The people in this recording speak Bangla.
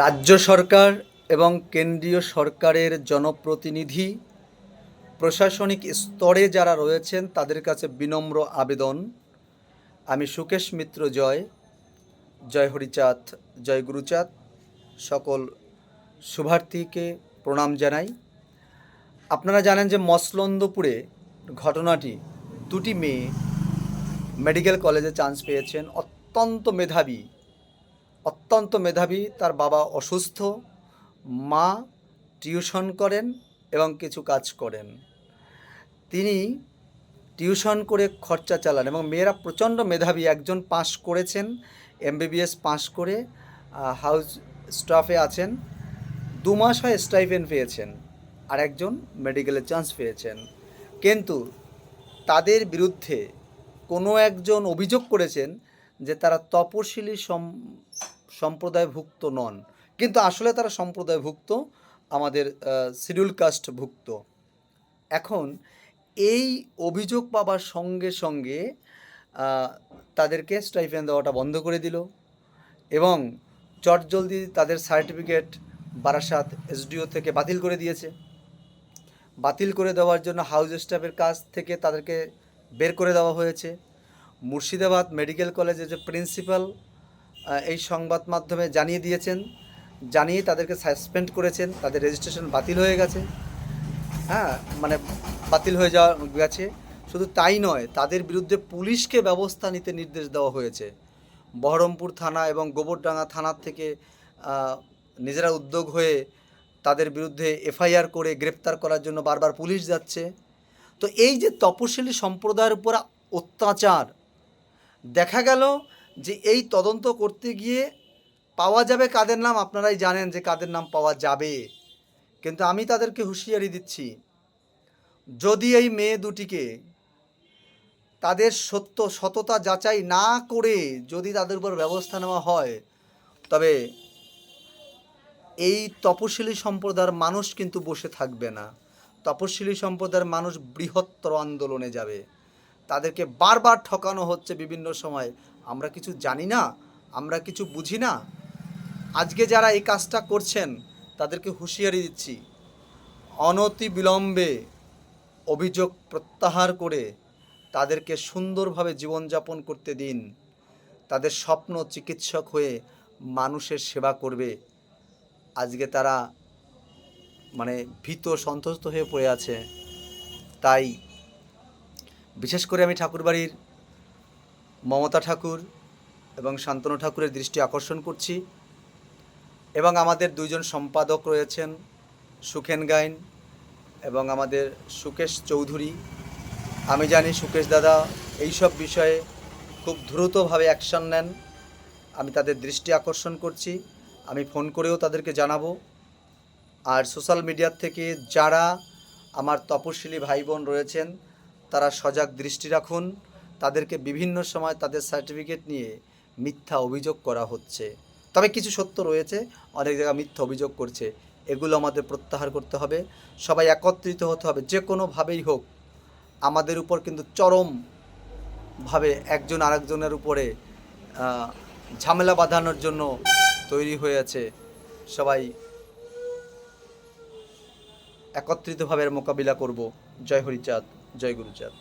রাজ্য সরকার এবং কেন্দ্রীয় সরকারের জনপ্রতিনিধি, প্রশাসনিক স্তরে যারা রয়েছেন তাদের কাছে বিনম্র আবেদন। আমি সুকেশ মিত্র, জয়। জয় হরিচাঁদ, জয় গুরুচাঁদ। সকল শুভার্থীকে প্রণাম জানাই। আপনারা জানেন যে মসলন্দপুরে ঘটনাটি দুটি মেয়ে মেডিকেল কলেজে চান্স পেয়েছেন। অত্যন্ত মেধাবী অত্যন্ত মেধাবী, তার বাবা অসুস্থ, মা টিউশন করেন এবং কিছু কাজ করেন। তিনি টিউশন করে খরচা চালান এবং মেয়েরা প্রচণ্ড মেধাবী, একজন পাশ করেছেন, এমবিবিএস পাশ করে হাউস স্টাফে আছেন, দু মাস হয় স্টাইপেন্ড পেয়েছেন আর একজন মেডিকেলে চান্স পেয়েছেন। কিন্তু তাদের বিরুদ্ধে কোনো একজন অভিযোগ করেছেন যে তারা তপশিলি সম- সম্প্রদায়ভুক্ত নন। কিন্তু আসলে তারা সম্প্রদায়ভুক্ত, আমাদের শিডিউল কাস্টভুক্ত এখন এই অভিযোগ পাবার সঙ্গে সঙ্গে তাদেরকে স্টাইফেন দেওয়াটা বন্ধ করে দিল এবং চটজলদি তাদের সার্টিফিকেট বারাসাত এসডিও থেকে বাতিল করে দিয়েছে। বাতিল করে দেওয়ার জন্য হাউস স্টাফের কাছ থেকে তাদেরকে বের করে দেওয়া হয়েছে। মুর্শিদাবাদ মেডিকেল কলেজের যে প্রিন্সিপাল এই সংবাদ মাধ্যমে জানিয়ে দিয়েছেন, জানিয়ে তাদেরকে সাসপেন্ড করেছেন, তাদের রেজিস্ট্রেশন বাতিল হয়ে গেছে। হ্যাঁ মানে বাতিল হয়ে যাওয়া গেছে। শুধু তাই নয়, তাদের বিরুদ্ধে পুলিশকে ব্যবস্থা নিতে নির্দেশ দেওয়া হয়েছে। বহরমপুর থানা এবং গোবরডাঙ্গা থানার থেকে নিজেরা উদ্যোগ হয়ে তাদের বিরুদ্ধে এফআইআর করে গ্রেপ্তার করার জন্য বারবার পুলিশ যাচ্ছে। তো এই যে তপশিলি সম্প্রদায়ের উপর অত্যাচার, দেখা গেল যে এই তদন্ত করতে গিয়ে পাওয়া যাবে কাদের নাম? আপনারাই জানেন যে কাদের নাম পাওয়া যাবে। কিন্তু আমি তাদেরকে হুঁশিয়ারি দিচ্ছি, যদি এই মেয়ে দুটিকে তাদের সত্য, সততা যাচাই না করে যদি তাদের উপর ব্যবস্থা নেওয়া হয়, তবে এই তপশিলি সম্প্রদায়ের মানুষ কিন্তু বসে থাকবে না। তপশিলি সম্প্রদায়ের মানুষ বৃহত্তর আন্দোলনে যাবে। তাদেরকে বারবার ঠকানো হচ্ছে বিভিন্ন সময়। আমরা কিছু জানি না, আমরা কিছু বুঝি না। আজকে যারা এই কাজটা করছেন, তাদেরকে হুঁশিয়ারি দিচ্ছি। অনতি বিলম্বে অভিযোগ প্রত্যাহার করে তাদেরকে সুন্দরভাবে জীবনযাপন করতে দিন। তাদের স্বপ্ন চিকিৎসক হয়ে মানুষের সেবা করবে। আজকে তারা মানে ভীত, সন্তুষ্ট হয়ে পড়ে আছে। তাই বিশেষ করে আমি ঠাকুরবাড়ির মমতা ঠাকুর এবং শান্তনু ঠাকুরের দৃষ্টি আকর্ষণ করছি এবং আমাদের দুইজন সম্পাদক রয়েছেন সুখেন গাইন এবং আমাদের সুকেশ চৌধুরী। আমি জানি সুকেশ দাদা এইসব বিষয়ে খুব দ্রুতভাবে অ্যাকশন নেন। আমি তাদের দৃষ্টি আকর্ষণ করছি। আমি ফোন করেও তাদেরকে জানাব। আর সোশ্যাল মিডিয়ার থেকে যারা আমার তপশিলি ভাই বোন রয়েছেন, তারা সজাগ দৃষ্টি রাখুন। তাদেরকে বিভিন্ন সময় তাদের সার্টিফিকেট নিয়ে মিথ্যা অভিযোগ করা হচ্ছে। তবে কিছু সত্য রয়েছে, অনেক জায়গায় মিথ্যা অভিযোগ করছে, এগুলো আমাদের প্রত্যাহার করতে হবে। সবাই একত্রিত হতে হবে, যে কোনোভাবেই হোক, আমাদের উপর কিন্তু চরমভাবে একজন আরেকজনের উপরে ঝামেলা বাঁধানোর জন্য তৈরি হয়েছে সবাই একত্রিতভাবে মোকাবিলা করব। জয় হরিচাঁদ, জয় গুরুচাঁদ।